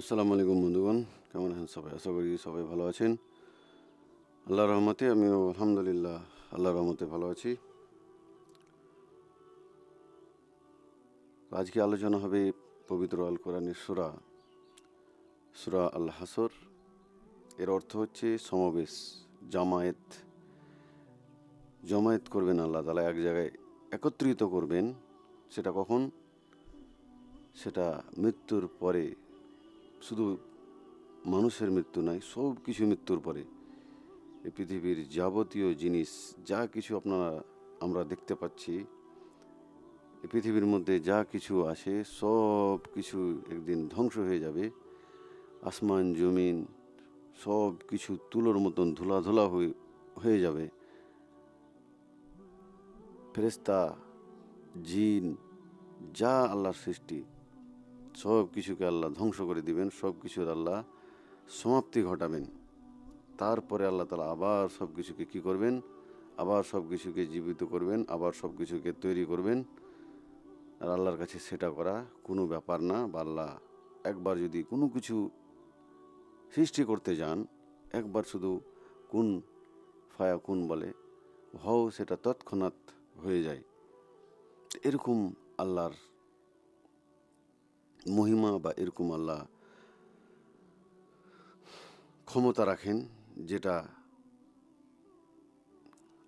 আসসালামু আলাইকুম বন্ধুগণ, কেমন আছেন সবাই? আশা করি সবাই ভালো আছেন। আল্লাহর রহমতে আমিও আলহামদুলিল্লাহ আল্লাহর রহমতে ভালো আছি। আজকে আলোচনা হবে পবিত্র আল কোরআনের সুরা সুরা আল হাসর এর অর্থ হচ্ছে সমাবেশ, জামায়েত। জমায়েত করবেন আল্লাহ তালা এক জায়গায় একত্রিত করবেন, সেটা কখন? সেটা মৃত্যুর পরে। শুধু মানুষের মৃত্যু নয়, সব কিছু মৃত্যুর পরে। এই পৃথিবীর যাবতীয় জিনিস, যা কিছু আপনারা, আমরা দেখতে পাচ্ছি, এই পৃথিবীর মধ্যে যা কিছু আছে সব কিছু একদিন ধ্বংস হয়ে যাবে। আসমান, জমিন, সব কিছু তুলোর মতন ধুলা ধুলা হয়ে হয়ে যাবে। ফেরেস্তা জিন, যা আল্লাহর সৃষ্টি সব কিছুকে আল্লাহ ধ্বংস করে দিবেন, সব কিছুর আল্লাহ সমাপ্তি ঘটাবেন। তারপরে আল্লাহ তালা আবার সব কিছুকে কী করবেন? আবার সব কিছুকে জীবিত করবেন, আবার সব কিছুকে তৈরি করবেন। আর আল্লাহর কাছে সেটা করা কোনো ব্যাপার না বা আল্লাহ একবার যদি কোনো কিছু সৃষ্টি করতে যান, একবার শুধু কোন ফায়া কোন বলে, হও সেটা তৎক্ষণাৎ হয়ে যায়। এরকম আল্লাহর মহিমা বা এরকম আল্লাহ ক্ষমতা রাখেন যেটা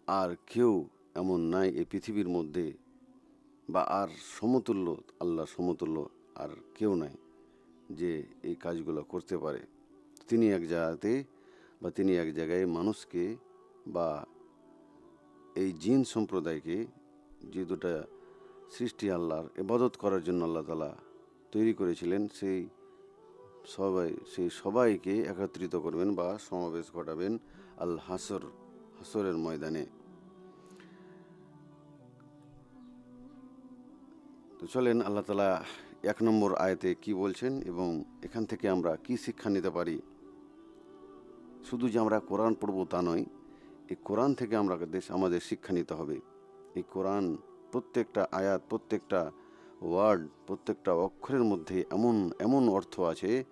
আর কেউ এমন নাই এই পৃথিবীর মধ্যে বা আর সমতুল্য, আল্লাহ সমতুল্য আর কেউ নাই যে এই কাজগুলো করতে পারে। তিনি এক জায়গাতে বা তিনি এক জায়গায় মানুষকে বা এই জিন সম্প্রদায়কে যে দুটা সৃষ্টি আল্লাহর এবাদত করার জন্য আল্লাহ তালা তৈরি করেছিলেন, সেই সবাই, সেই সবাইকে একত্রিত করবেন বা সমাবেশ ঘটাবেন আল হাসর হাসরের ময়দানে। তো চলেন, আল্লাহ তালা এক নম্বর আয়তে কি বলছেন এবং এখান থেকে আমরা কি শিক্ষা নিতে পারি? শুধু যে আমরা কোরআন পড়ব তা নয়, এই কোরআন থেকে আমরা দেশ আমাদের শিক্ষা নিতে হবে। এই কোরআন প্রত্যেকটা আয়াত, প্রত্যেকটা ওয়ার্ড প্রত্যেকটা অক্ষরের মধ্যে এমন এমন অর্থ আছে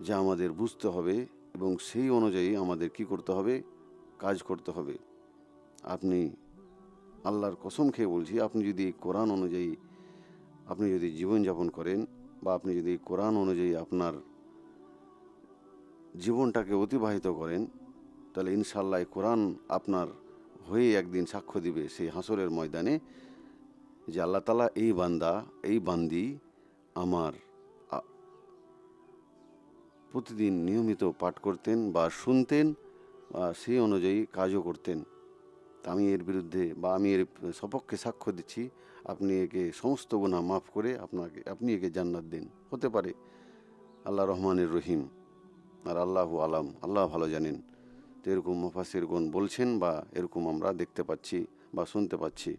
যা আমাদের বুঝতে হবে এবং সেই অনুযায়ী আমাদের কি করতে হবে? কাজ করতে হবে। আপনি আল্লাহর কসম খেয়ে বলছি, আপনি যদি কোরআন অনুযায়ী আপনি যদি জীবনযাপন করেন বা আপনি যদি কোরআন অনুযায়ী আপনার জীবনটাকে অতিবাহিত করেন, তাহলে ইনশাল্লাহ কোরআন আপনার হয়ে একদিন সাক্ষ্য দিবে সেই হাসরের ময়দানে। যে আল্লাহ তালা এই বান্দা, এই বান্দি আমার প্রতিদিন নিয়মিত পাঠ করতেন বা শুনতেন বা সেই অনুযায়ী কাজও করতেন। তা আমি এর বিরুদ্ধে বা আমি এর সপক্ষে সাক্ষ্য দিচ্ছি, আপনি একে সমস্ত গুণা মাফ করে আপনাকে, আপনি একে জান্নাত দিন। হতে পারে আল্লাহ রহমানের রহিম, আর আল্লাহ আলাম, আল্লাহ ভালো জানেন। তো এরকম মুফাসির গুণ বলছেন বা এরকম আমরা দেখতে পাচ্ছি বা শুনতে পাচ্ছি।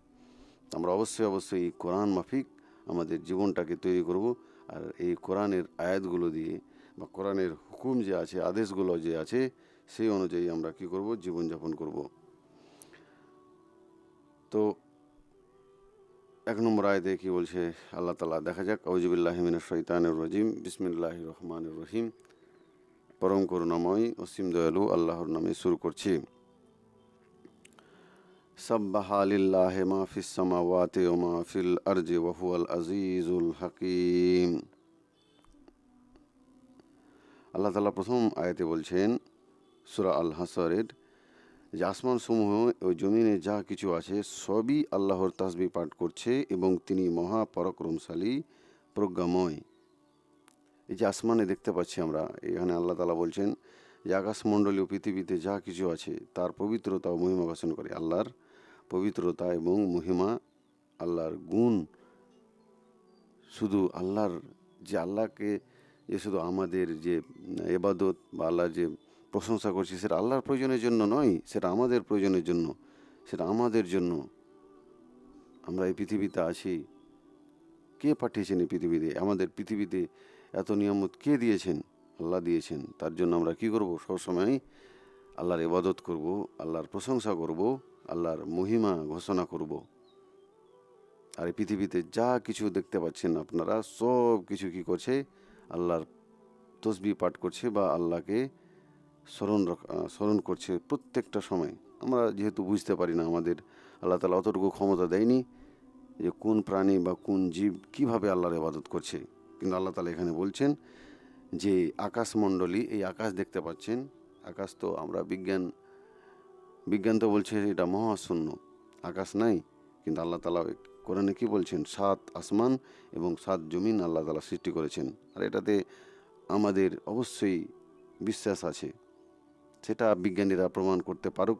আমরা অবশ্যই অবশ্যই এই কোরআন মাফিক আমাদের জীবনটাকে তৈরি করব আর এই কোরআনের আয়াতগুলো দিয়ে বা কোরআনের হুকুম যে আছে, আদেশগুলো যে আছে, সেই অনুযায়ী আমরা কি করব? জীবনযাপন করব। তো এক নম্বর আয়তে কি বলছে? আল্লাহ তালা দেখা যাক। আউজিবুল্লাহমিন শৈতানুর রজিম। বিসমিল্লাহ রহমানুর রহিম। পরম করুণাময় অসীম দয়ালু আল্লাহর নামে শুরু করছি। সাব্বাহ লিল্লাহি মা ফিস সামাওয়াতি ওয়া মা ফিল আরজি ওয়া হুয়াল আজিজুল হাকিম। আল্লাহ তাআলা প্রথম আয়াতে বলছেন, সূরা আল হাসরের যে আসমান সমূহ ও জমিনে যা কিছু আছে, সবই আল্লাহর তাসবি পাঠ করছে এবং তিনি মহা পরাক্রমশালী, প্রজ্ঞাময়। এই যে আসমানে দেখতে পাচ্ছি আমরা, এখানে আল্লাহ তালা বলছেন যে আকাশমণ্ডলীয় পৃথিবীতে যা কিছু আছে, তার পবিত্রতা ও মহিমা ঘোষণ করে আল্লাহর পবিত্রতা এবং মহিমা, আল্লাহর গুণ। শুধু আল্লাহর যে আল্লাহকে, যে শুধু আমাদের যে এবাদত বা আল্লাহর যে প্রশংসা করছি, সেটা আল্লাহর প্রয়োজনের জন্য নয়, সেটা আমাদের প্রয়োজনের জন্য, সেটা আমাদের জন্য। আমরা এই পৃথিবীতে আছি। কে পাঠিয়েছেন এই পৃথিবীতে? আমাদের পৃথিবীতে এত নিয়ামত কে দিয়েছেন? আল্লাহ দিয়েছেন। তার জন্য আমরা কি করব? সবসময় আল্লাহর ইবাদত করব, আল্লাহর প্রশংসা করব। আল্লাহর মহিমা ঘোষণা করব। আর এই পৃথিবীতে যা কিছু দেখতে পাচ্ছেন আপনারা, সব কিছু কি করছে? আল্লাহর তসবি পাঠ করছে বা আল্লাহকে স্মরণ স্মরণ করছে প্রত্যেকটা সময়। আমরা যেহেতু বুঝতে পারি না আমাদের, আল্লাহ তালা অতটুকু ক্ষমতা দেয়নি যে কোন প্রাণী বা কোন জীব কীভাবে আল্লাহর ইবাদত করছে। কিন্তু আল্লাহ তালা এখানে বলছেন যে আকাশমণ্ডলী, এই আকাশ দেখতে পাচ্ছেন, আকাশ তো আমরা বিজ্ঞান বিজ্ঞান তো বলছে এটা মহাশূন্য। আকাশ নাই, কিন্তু আল্লাহ তালা কোরআনে কি বলছেন? সাত আসমান এবং সাত জমিন আল্লাহ তালা সৃষ্টি করেছেন। আর এটাতে আমাদের অবশ্যই বিশ্বাস আছে। সেটা বিজ্ঞানীরা প্রমাণ করতে পারুক,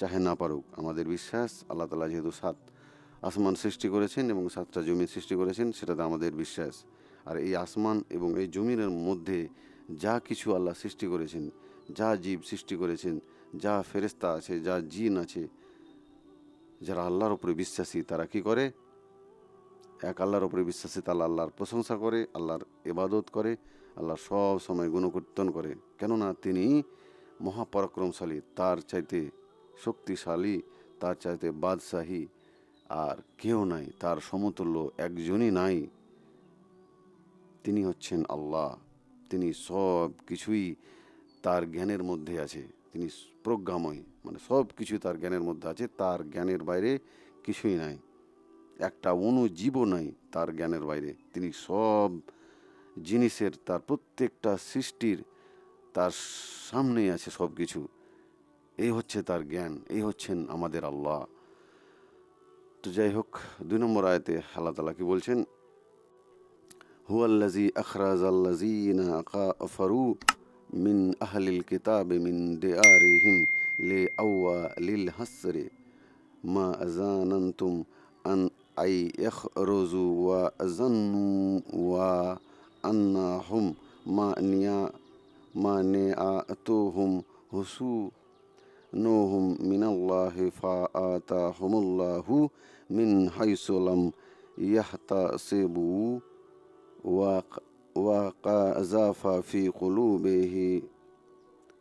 চাহে না পারুক, আমাদের বিশ্বাস। আল্লাহ তালা যেহেতু সাত আসমান সৃষ্টি করেছেন এবং সাতটা জমি সৃষ্টি করেছেন, সেটাতে আমাদের বিশ্বাস। আর এই আসমান এবং এই জমিনের মধ্যে যা কিছু আল্লাহ সৃষ্টি করেছেন, যা জীব সৃষ্টি করেছেন যা ফেরেস্তা আছে, যা জিন আছে, যারা আল্লাহর উপরে বিশ্বাসী, তারা কি করে? এক আল্লাহর উপরে বিশ্বাসী, তারা আল্লাহর প্রশংসা করে, আল্লাহর ইবাদত করে আল্লাহ সব সময় গুণকীর্তন করে। কেননা তিনি মহাপরাক্রমশালী, তার চাইতে শক্তিশালী, তার চাইতে বাদশাহী। আর কেউ নাই, তার সমতুল্য একজনই নাই। তিনি হচ্ছেন আল্লাহ। তিনি সব কিছুই তার জ্ঞানের মধ্যে আছে। তিনি প্রজ্ঞাময়। মানে সব কিছু তার জ্ঞানের মধ্যে আছে, তার জ্ঞানের বাইরে কিছুই নাই। একটা অনুজীবও নাই তার জ্ঞানের বাইরে। তিনি সব জিনিসের, তার প্রত্যেকটা সৃষ্টির তার সামনেই আছে সব কিছু। এই হচ্ছে তার জ্ঞান, এই হচ্ছেন আমাদের আল্লাহ। তো যাই হোক, দুই নম্বর আয়তে আল্লাহ তালা কি বলছেন? হুয়াল্লাজি আখরাজ আল্লাজি না আকা ফরু من أهل الكتاب من ديارهم لأول الحسر ما ظننتم أن أي يخرجوا وظنوا وأنهم مانع مانعتهم حسنهم من الله فآتاهم الله من حيث لم يحتسبوا. وقذف في قلوبه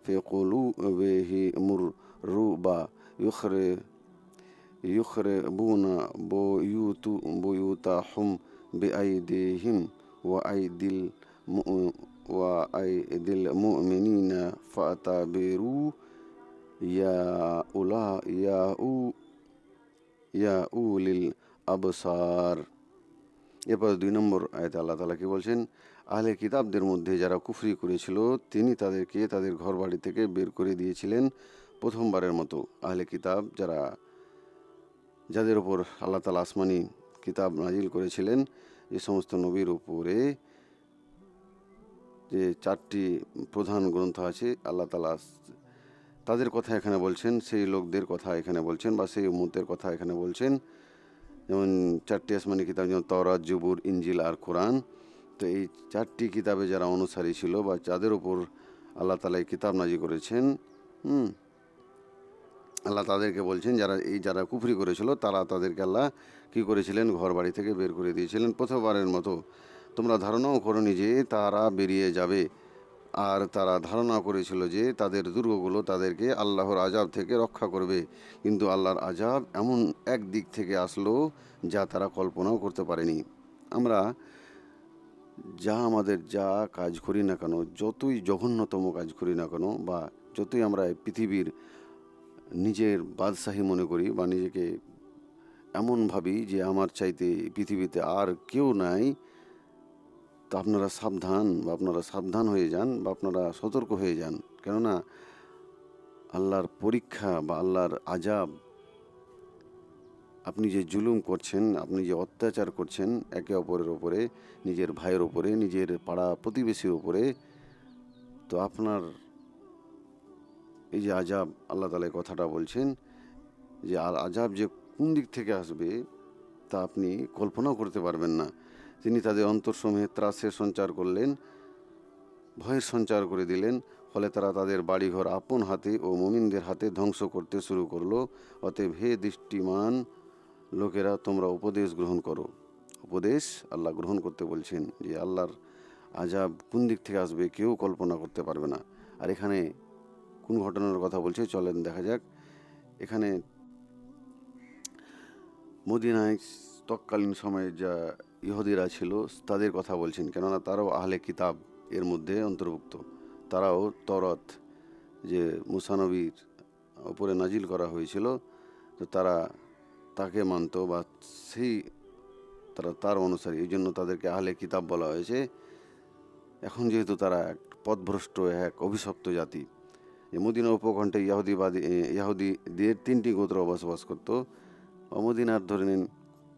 في قلوبهم الرعب يخرج يخربون بيوت بيوتهم بأيديهم وأيدي الم- وأيدي المؤمنين فاعتبروا يا أولى يا أو يا أولي الأبصار এরপর দুই নম্বর আয়তে আল্লাহ তালা কি বলছেন আহলে কিতাবদের মধ্যে যারা কুফরি করেছিল, তিনি তাদেরকে তাদের ঘর বাড়ি থেকে বের করে দিয়েছিলেন প্রথমবারের মতো। আহলে কিতাব যারা, যাদের ওপর আল্লাহ তালা আসমানি কিতাব নাজিল করেছিলেন যে সমস্ত নবীর উপরে যে চারটি প্রধান গ্রন্থ আছে, আল্লাহ তালা তাদের কথা এখানে বলছেন, সেই লোকদের কথা এখানে বলছেন বা সেই উম্মতের কথা এখানে বলছেন। যেমন চারটি আসমানি কিতাব, যেমন তরাত জুবুর ইঞ্জিল আর কোরআন। তো এই চারটি কিতাবে যারা অনুসারী ছিল বা যাদের উপর আল্লাহ তালা এই কিতাব নাজি করেছেন, হুম, আল্লাহ তাদেরকে বলছেন, যারা এই যারা কুফরি করেছিল, তারা তাদেরকে আল্লাহ কী করেছিলেন? ঘর বাড়ি থেকে বের করে দিয়েছিলেন। প্রথমবারের মতো তোমরা ধারণাও করনি যে তারা বেরিয়ে যাবে, আর তারা ধারণা করেছিল যে তাদের দুর্গগুলো তাদেরকে আল্লাহর আজাব থেকে রক্ষা করবে। কিন্তু আল্লাহর আজাব এমন এক দিক থেকে আসলো যা তারা কল্পনাও করতে পারেনি। আমরা যা আমাদের যা কাজ করি না কেন, যতই জঘন্যতম কাজ করি না কেন বা যতই আমরা পৃথিবীর নিজের বাদশাহী মনে করি বা নিজেকে এমন ভাবি যে আমার চাইতে পৃথিবীতে আর কেউ নাই, তো আপনারা সাবধান বা আপনারা সাবধান হয়ে যান বা আপনারা সতর্ক হয়ে যান। কেননা আল্লাহর পরীক্ষা বা আল্লাহর আজাব আপনি যে জুলুম করছেন, আপনি যে অত্যাচার করছেন একে অপরের ওপরে নিজের ভাইয়ের ওপরে নিজের পাড়া প্রতিবেশীর ওপরে তো আপনার এই যে আজাব, আল্লাহ তালা কথাটা বলছেন যে, আর আজাব যে কোন দিক থেকে আসবে তা আপনি কল্পনাও করতে পারবেন না। তিনি তাদের অন্তরসমূহে ত্রাসের সঞ্চার করলেন, ভয়ের সঞ্চার করে দিলেন, ফলে তারা তাদের বাড়িঘর আপন হাতে ও মুমিনদের হাতে ধ্বংস করতে শুরু করল। অতএব হে দৃষ্টিমান লোকেরা তোমরা উপদেশ গ্রহণ করো। উপদেশ আল্লাহ গ্রহণ করতে বলছেন যে, আল্লাহর আজাব কোন দিক থেকে আসবে কেউ কল্পনা করতে পারবে না। আর এখানে কোন ঘটনার কথা বলছে চলেন দেখা যাক। এখানে মদিনায় তৎকালীন সময়ে যা ইহুদিরা ছিল, তাদের কথা বলছেন, কেননা তারাও আহলে কিতাব এর মধ্যে অন্তর্ভুক্ত। তারাও তরত যে মুসানবীর ওপরে নাজিল করা হয়েছিল, তো তারা তাকে মানত বা সেই তারা তার অনুসারী, এই জন্য তাদেরকে আহলে কিতাব বলা হয়েছে। এখন যেহেতু তারা এক পথভ্রষ্ট, এক অভিশপ্ত জাতি মদিনা উপকণ্ঠে ইয়াহুদিবাদী ইয়াহুদিদের তিনটি গোত্র বসবাস করত। অমদিনার ধরে নিন,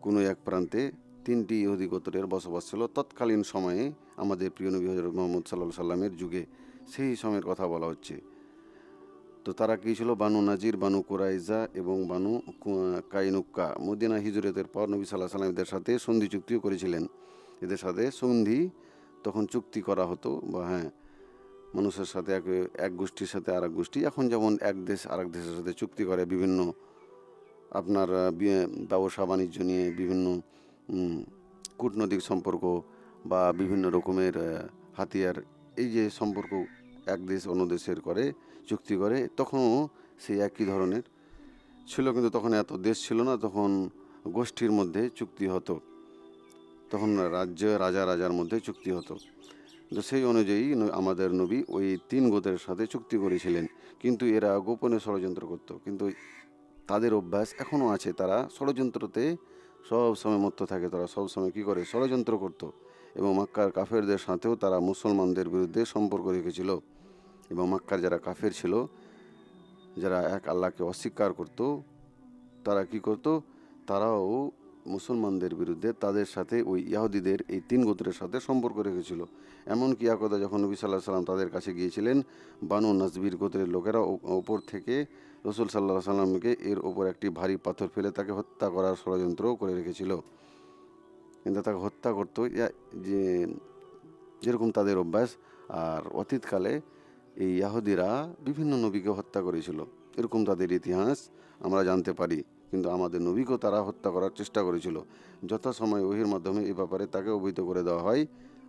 কোনো এক প্রান্তে তিনটি ইহুদি গোত্রের বসবাস ছিল। তৎকালীন সময়ে আমাদের প্রিয় নবী হজরত মোহাম্মদ সাল্লাহ সাল্লামের যুগে সেই সময়ের কথা বলা হচ্ছে। তো তারা কী ছিল? বানু নাজির, বানু কুরাইজা এবং বানু কাইনুক্কা। মদিনা হিজরতের পর নবী সাল্লাহ সাল্লাম এদের সাথে সন্ধি চুক্তিও করেছিলেন। এদের সাথে সন্ধি তখন চুক্তি করা হতো বা হ্যাঁ মানুষের সাথে এক এক গোষ্ঠীর সাথে আর এক গোষ্ঠী। এখন যেমন এক দেশ আর এক দেশের সাথে চুক্তি করে বিভিন্ন আপনার ব্যবসা, বাণিজ্য নিয়ে বিভিন্ন কূটনৈতিক সম্পর্ক বা বিভিন্ন রকমের হাতিয়ার। এই যে সম্পর্ক এক দেশ অন্য দেশের করে, চুক্তি করে, তখনও সেই একই ধরনের। ছিল কিন্তু তখন এত দেশ ছিল না, তখন গোষ্ঠীর মধ্যে চুক্তি হতো। তখন রাজ্য, রাজা, রাজার মধ্যে চুক্তি হতো। তো সেই অনুযায়ী আমাদের নবী ওই তিন গোত্রের সাথে চুক্তি করেছিলেন। কিন্তু এরা গোপনে ষড়যন্ত্র করত। কিন্তু তাদের অভ্যাস এখনও আছে, তারা ষড়যন্ত্রতে সব সময় মত্ত থাকে। তারা সব সময় কী করে? ষড়যন্ত্র করত। এবং মাক্কার কাফেরদের সাথেও তারা মুসলমানদের বিরুদ্ধে সম্পর্ক রেখেছিল। এবং মাক্কার যারা কাফের ছিল, যারা এক আল্লাহকে অস্বীকার করত, তারা কি করত? তারাও মুসলমানদের বিরুদ্ধে তাদের সাথে, ওই ইয়াহুদিদের এই তিন গোত্রের সাথে সম্পর্ক রেখেছিল। এমনকি একদা যখন নবী সাল্লাহ সাল্লাম তাদের কাছে গিয়েছিলেন, বানু নাজবির গোত্রের লোকেরা ওপর থেকে রসুল সাল্লাহ সাল্লামকে এর ওপর একটি ভারী পাথর ফেলে তাকে হত্যা করার ষড়যন্ত্রও করে রেখেছিল। কিন্তু তাকে হত্যা করতো যে, যেরকম তাদের অভ্যাস, আর অতীতকালে এই ইয়াহুদিরা বিভিন্ন নবীকে হত্যা করেছিল। এরকম তাদের ইতিহাস আমরা জানতে পারি, কিন্তু আমাদের নবীকেও তারা হত্যা করার চেষ্টা করেছিল। যথাসময় ওহির মাধ্যমে এই ব্যাপারে তাকে অবহিত করে দেওয়া হয়।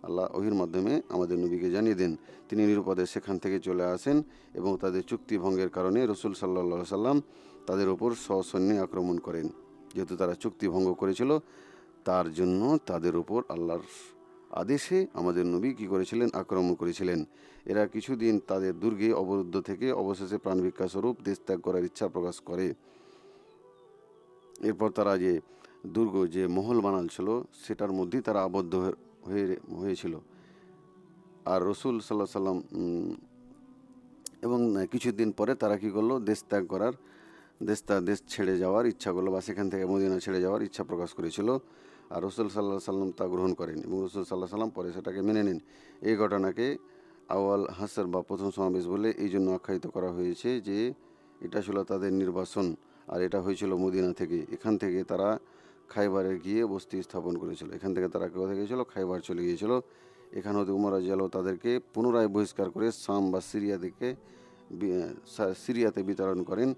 আল্লাহ ওহির মাধ্যমে আমাদের নবীকে জানিয়ে দেন, তিনি নিরুপদে সেখান থেকে চলে আসেন এবং তাদের চুক্তি ভঙ্গের কারণে রসুল সাল্লা সাল্লাম তাদের ওপর সসৈন্যে আক্রমণ করেন। যেহেতু তারা চুক্তি ভঙ্গ করেছিল, তার জন্য তাদের উপর আল্লাহর আদেশে আমাদের নবী কী করেছিলেন? আক্রমণ করেছিলেন। এরা কিছুদিন তাদের দুর্গে অবরুদ্ধ থেকে অবশেষে প্রাণভিক্ষা স্বরূপ দেশ ত্যাগ করার ইচ্ছা প্রকাশ করে। এরপর তারা যে দুর্গ, যে মহল বানাল ছিল সেটার মধ্যেই তারা আবদ্ধ হয়ে- হয়ে, হয়েছিল। আর রসুল সাল্লাহ সাল্লাম এবং কিছুদিন পরে তারা কি করল? দেশ ত্যাগ করার, দেশ দেশ ছেড়ে যাওয়ার ইচ্ছা করল বা সেখান থেকে মদিনা ছেড়ে যাওয়ার ইচ্ছা প্রকাশ করেছিল। আর রসুল সাল্লাহ সাল্লাম তা গ্রহণ করেন এবং রসুল সাল্লাহ সাল্লাম পরে সেটাকে মেনে নেন। এই ঘটনাকে আওয়াল হাসার বা প্রথম সমাবেশ বলে এই জন্য আখ্যায়িত করা হয়েছে যে, এটা ছিল তাদের নির্বাসন আর এটা হয়েছিল মদিনা থেকে। এখান থেকে তারা খাইবারে গিয়ে বস্তি স্থাপন করেছিল। এখান থেকে তারা কোথায় গিয়েছিল? খাইবার চলে গিয়েছিল। এখানে হতে উমর রাজিয়াল তাদেরকে পুনরায় বহিষ্কার করে সাম বা সিরিয়া থেকে সিরিয়াতে বিতরণ করেন।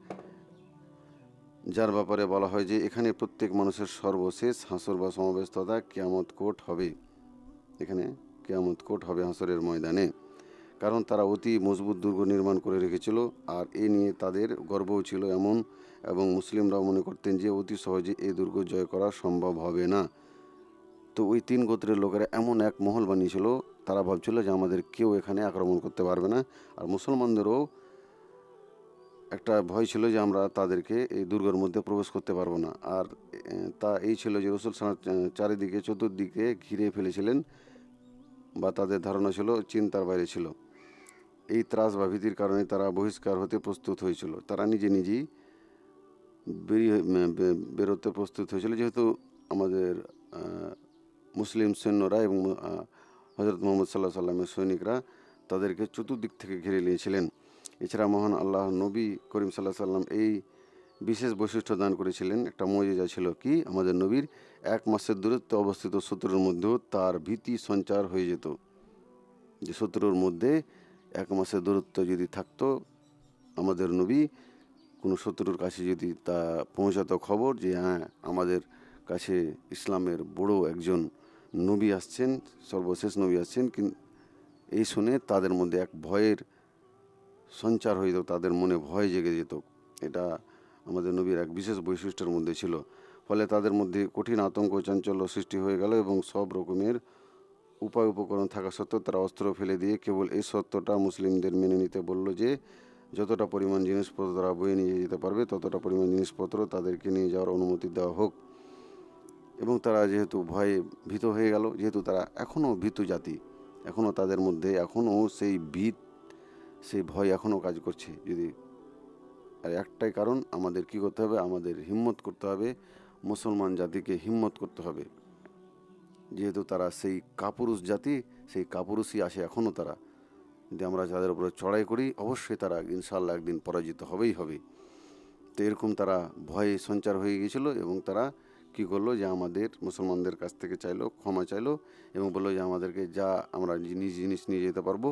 যার ব্যাপারে বলা হয় যে এখানে প্রত্যেক মানুষের সর্বশেষ হাসর বা সমাবেশ তথা কেয়ামত কোট হবে। এখানে কেয়ামত কোট হবে হাসরের ময়দানে। কারণ তারা অতি মজবুত দুর্গ নির্মাণ করে রেখেছিল আর এ নিয়ে তাদের গর্বও ছিল এমন এবং মুসলিমরাও মনে করতেন যে অতি সহজে এই দুর্গ জয় করা সম্ভব হবে না। তো ওই তিন গোত্রের লোকেরা এমন এক মহল বানিয়েছিল, তারা ভাবছিল যে আমাদের কেউ এখানে আক্রমণ করতে পারবে না। আর মুসলমানদেরও একটা ভয় ছিল যে আমরা তাদেরকে এই দুর্গের মধ্যে প্রবেশ করতে পারব না। আর তা এই ছিল যে রসুল সাল্লাল্লাহু চারিদিকে, চতুর্দিকে ঘিরে ফেলেছিলেন বা তাদের ধারণা ছিল চিন্তার বাইরে ছিল। এই ত্রাস বা ভীতির কারণে তারা বহিষ্কার হতে প্রস্তুত হয়েছিল। তারা নিজে নিজেই বেরিয়ে বেরোতে প্রস্তুত হয়েছিল। যেহেতু আমাদের মুসলিম সৈন্যরা এবং হজরত মোহাম্মদ সাল্লাহ সাল্লামের সৈনিকরা তাদেরকে চতুর্দিক থেকে ঘিরে নিয়েছিলেন। এছাড়া মহান আল্লাহ নবী করিম সাল্লাহ সাল্লাম এই বিশেষ বৈশিষ্ট্য দান করেছিলেন। একটা মজেজা ছিল কি? আমাদের নবীর এক মাসের দূরত্বে অবস্থিত শত্রুর মধ্যেও তার ভীতি সঞ্চার হয়ে যেত। যে শত্রুর মধ্যে এক মাসের দূরত্ব যদি থাকতো, আমাদের নবী কোনো শত্রুর কাছে যদি তা পৌঁছাতো খবর যে হ্যাঁ আমাদের কাছে ইসলামের বড় একজন নবী আসছেন, সর্বশেষ নবী আসছেন এই শুনে তাদের মধ্যে এক ভয়ের সঞ্চার হয়ে যেত, তাদের মনে ভয় জেগে যেত। এটা আমাদের নবীর এক বিশেষ বৈশিষ্ট্যের মধ্যে ছিল। ফলে তাদের মধ্যে কঠিন আতঙ্ক চাঞ্চল্য সৃষ্টি হয়ে গেল এবং সব রকমের উপায় উপকরণ থাকা সত্ত্বেও তারা অস্ত্র ফেলে দিয়ে কেবল এই সত্যটা মুসলিমদের মেনে নিতে বলল যে, যতটা পরিমাণ জিনিসপত্র তারা বয়ে নিয়ে যেতে পারবে, ততটা পরিমাণ জিনিসপত্র তাদেরকে নিয়ে যাওয়ার অনুমতি দেওয়া হোক। এবং তারা যেহেতু ভয়ে ভীত হয়ে গেল, যেহেতু তারা এখনও ভীতু জাতি, এখনও তাদের মধ্যে এখনও সেই ভীত সেই ভয় এখনও কাজ করছে। যদি আর একটাই কারণ, আমাদের কি করতে হবে? আমাদের হিম্মত করতে হবে। মুসলমান জাতিকে হিম্মত করতে হবে। যেহেতু তারা সেই কাপুরুষ জাতি, সেই কাপুরুষই আসে এখনও তারা। যদি আমরা যাদের উপরে চড়াই করি, অবশ্যই তারা ইনশাল্লাহ একদিন পরাজিত হবেই হবে। তো এরকম তারা ভয়ে সঞ্চার হয়ে গিয়েছিল এবং তারা কি করল? যে আমাদের মুসলমানদের কাছ থেকে চাইলো, ক্ষমা চাইলো এবং বলল যে আমাদেরকে যা আমরা নিজ জিনিস নিয়ে যেতে পারব,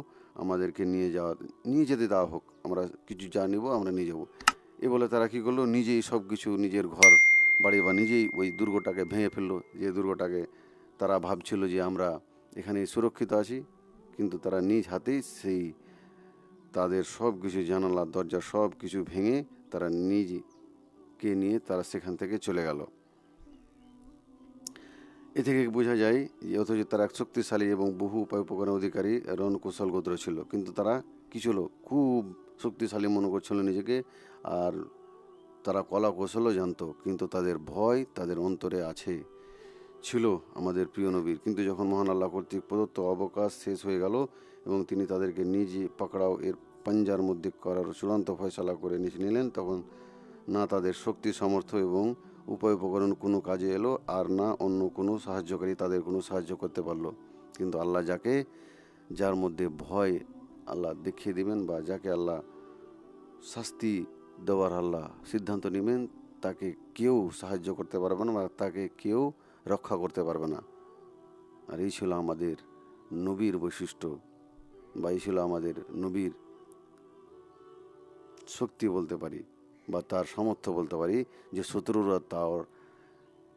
আমাদেরকে নিয়ে যাওয়া, নিয়ে যেতে দেওয়া হোক। আমরা কিছু যা নিব আমরা নিয়ে যাব। এ বলে তারা কি করল? নিজেই সব কিছু নিজের ঘর, বাড়ি বা নিজেই ওই দুর্গটাকে ভেঙে ফেলল। যে দুর্গটাকে তারা ভাবছিল যে আমরা এখানে সুরক্ষিত আছি, কিন্তু তারা নিজ হাতেই সেই তাদের সব কিছু জানালা, দরজা সব কিছু ভেঙে তারা নিজকে নিয়ে তারা সেখান থেকে চলে গেল। এ থেকে বোঝা যায় যে অথচ তারা এক শক্তিশালী এবং বহু উপায় উপকরণের অধিকারী রণকুশল গোত্র ছিল। কিন্তু তারা কি ছিল খুব শক্তিশালী মনে করছিল নিজেকে আর তারা কলা কৌশলও জানতো, কিন্তু তাদের ভয় তাদের অন্তরে আছে, ছিল আমাদের প্রিয় নবীর। কিন্তু যখন মহান আল্লাহ কর্তৃক প্রদত্ত অবকাশ শেষ হয়ে গেল এবং তিনি তাদেরকে নিজে পাকড়াও এর পাঞ্জার মধ্যে করার চূড়ান্ত ফয়সলা করে নিচে নিলেন, তখন না তাদের শক্তি, সামর্থ্য এবং উপায় উপকরণ কোনো কাজে এলো আর না অন্য কোনো সাহায্যকারী তাদের কোনো সাহায্য করতে পারল। কিন্তু আল্লাহ যাকে, যার মধ্যে ভয় আল্লাহ দেখিয়ে দিবেন বা যাকে আল্লাহ শাস্তি দেওয়ার আল্লাহ সিদ্ধান্ত নেবেন, তাকে কেউ সাহায্য করতে পারবে না বা তাকে কেউ রক্ষা করতে পারবে না। আর এই ছিল আমাদের নবীর বৈশিষ্ট্য বা এই ছিল আমাদের নবীর শক্তি বলতে পারি। বা তার সামর্থ্য বলতে পারি যে শত্রুরা তার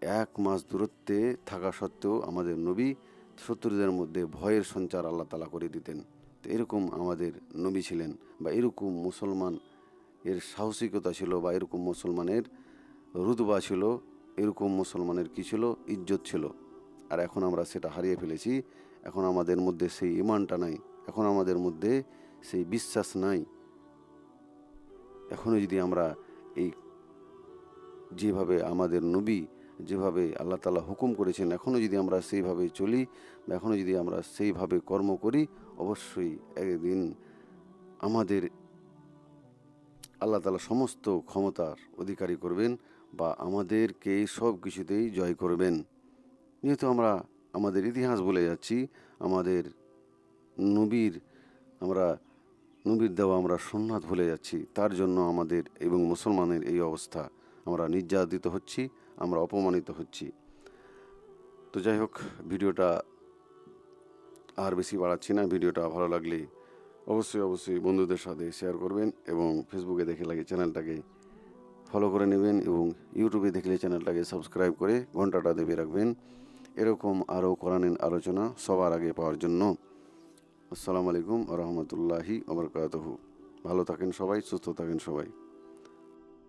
এক মাস দূরত্বে থাকা সত্ত্বেও আমাদের নবী শত্রুদের মধ্যে ভয়ের সঞ্চার আল্লাহ তালা করে দিতেন। তো এরকম আমাদের নবী ছিলেন বা এরকম মুসলমান এর সাহসিকতা ছিল বা এরকম মুসলমানের রুদবা ছিল, এরকম মুসলমানের কী ছিল? ইজ্জত ছিল। আর এখন আমরা সেটা হারিয়ে ফেলেছি। এখন আমাদের মধ্যে সেই ইমানটা নাই। এখন আমাদের মধ্যে সেই বিশ্বাস নাই। এখনও যদি আমরা এই যেভাবে আমাদের নবী যেভাবে আল্লাহ তালা হুকুম করেছেন এখনও যদি আমরা সেইভাবে চলি বা এখনও যদি আমরা সেইভাবে কর্ম করি, অবশ্যই একদিন আমাদের আল্লাহ তালা সমস্ত ক্ষমতার অধিকারী করবেন বা আমাদেরকে সব কিছুতেই জয় করবেন। যেহেতু আমরা আমাদের ইতিহাস বলে যাচ্ছি, আমাদের নবীর আমরা নবীর দেওয়া আমরা সোননাথ ভুলে যাচ্ছি, তার জন্য আমাদের এবং মুসলমানের এই অবস্থা। আমরা নির্যাতিত হচ্ছি, আমরা অপমানিত হচ্ছি। তো যাই হোক, ভিডিওটা আর বেশি বাড়াচ্ছি না, ভিডিওটা ভালো লাগলে অবশ্যই অবশ্যই বন্ধুদের সাথে শেয়ার করবেন এবং ফেসবুকে দেখে লাগে চ্যানেলটাকে ফলো করে নেবেন এবং ইউটিউবে দেখলে চ্যানেলটাকে সাবস্ক্রাইব করে ঘন্টাটা দেবে রাখবেন। এরকম আরও কোরআনের আলোচনা সবার আগে পাওয়ার জন্য আসসালামু আলাইকুম রহমতুল্লাহি আবরকাতহু ভালো থাকেন সবাই সুস্থ থাকেন সবাই।